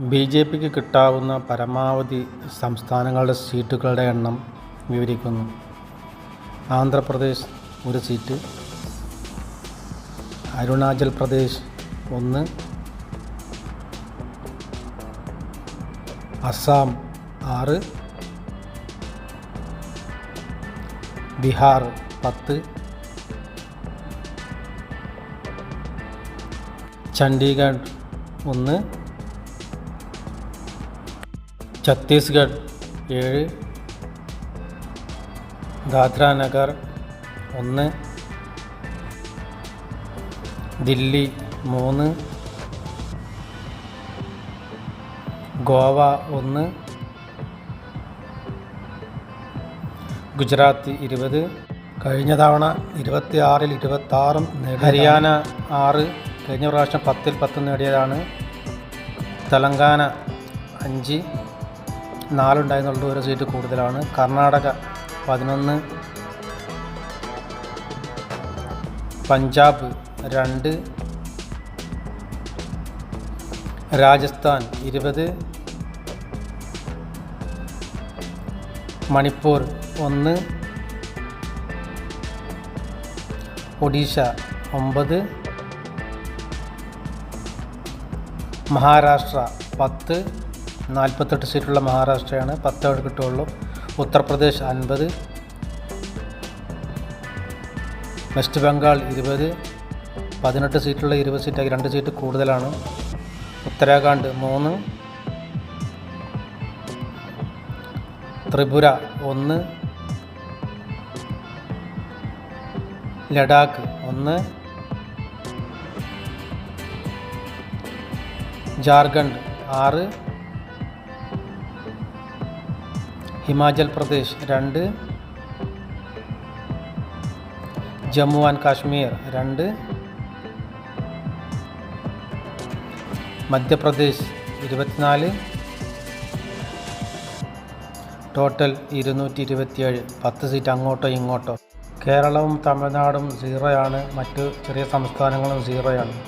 B J പിക്ക് കിട്ടാവുന്ന പരമാവധി സംസ്ഥാനങ്ങളുടെ സീറ്റുകളുടെ എണ്ണം വിവരിക്കുന്നു. ആന്ധ്രാപ്രദേശ് ഒരു സീറ്റ് അരുണാചൽ പ്രദേശ് ഒന്ന് അസാം ആറ് ബീഹാർ പത്ത് ചണ്ഡീഗഡ് ഒന്ന് ഛത്തീസ്ഗഡ് ഏഴ് ദാദ്ര നഗർ ഒന്ന് ദില്ലി മൂന്ന് ഗോവ ഒന്ന് ഗുജറാത്ത് ഇരുപത് കഴിഞ്ഞ തവണ ഇരുപത്തി ആറിൽ ഇരുപത്തി ആറും ഹരിയാന ആറ് കഴിഞ്ഞ പ്രാവശ്യം പത്തിൽ പത്ത് നേടിയതാണ്. തെലങ്കാന അഞ്ച് നാലുണ്ടായിരുന്നുള്ളൂ ഒരു സീറ്റ് കൂടുതലാണ്. കർണാടക പതിനൊന്ന് പഞ്ചാബ് രണ്ട് രാജസ്ഥാൻ ഇരുപത് മണിപ്പൂർ ഒന്ന് ഒഡീഷ ഒമ്പത് മഹാരാഷ്ട്ര പത്ത് നാൽപ്പത്തെട്ട് സീറ്റുള്ള മഹാരാഷ്ട്രയാണ് പത്ത് കിട്ടുള്ളൂ ഉത്തർപ്രദേശ് അൻപത് വെസ്റ്റ് ബംഗാൾ ഇരുപത് പതിനെട്ട് സീറ്റുള്ള ഇരുപത് സീറ്റാക്കി രണ്ട് സീറ്റ് കൂടുതലാണ്. ഉത്തരാഖണ്ഡ് മൂന്ന് ത്രിപുര ഒന്ന് ലഡാക്ക് ഒന്ന് ജാർഖണ്ഡ് ആറ് ഹിമാചൽ പ്രദേശ് രണ്ട്. ജമ്മു ആൻഡ് കാശ്മീർ രണ്ട്. മധ്യപ്രദേശ് ഇരുപത്തിനാല്. ടോട്ടൽ ഇരുന്നൂറ്റി ഇരുപത്തിയേഴ് പത്ത് സീറ്റ് അങ്ങോട്ടോ ഇങ്ങോട്ടോ. കേരളവും തമിഴ്നാടും സീറോയാണ്. മറ്റ് ചെറിയ സംസ്ഥാനങ്ങളും സീറോയാണ്.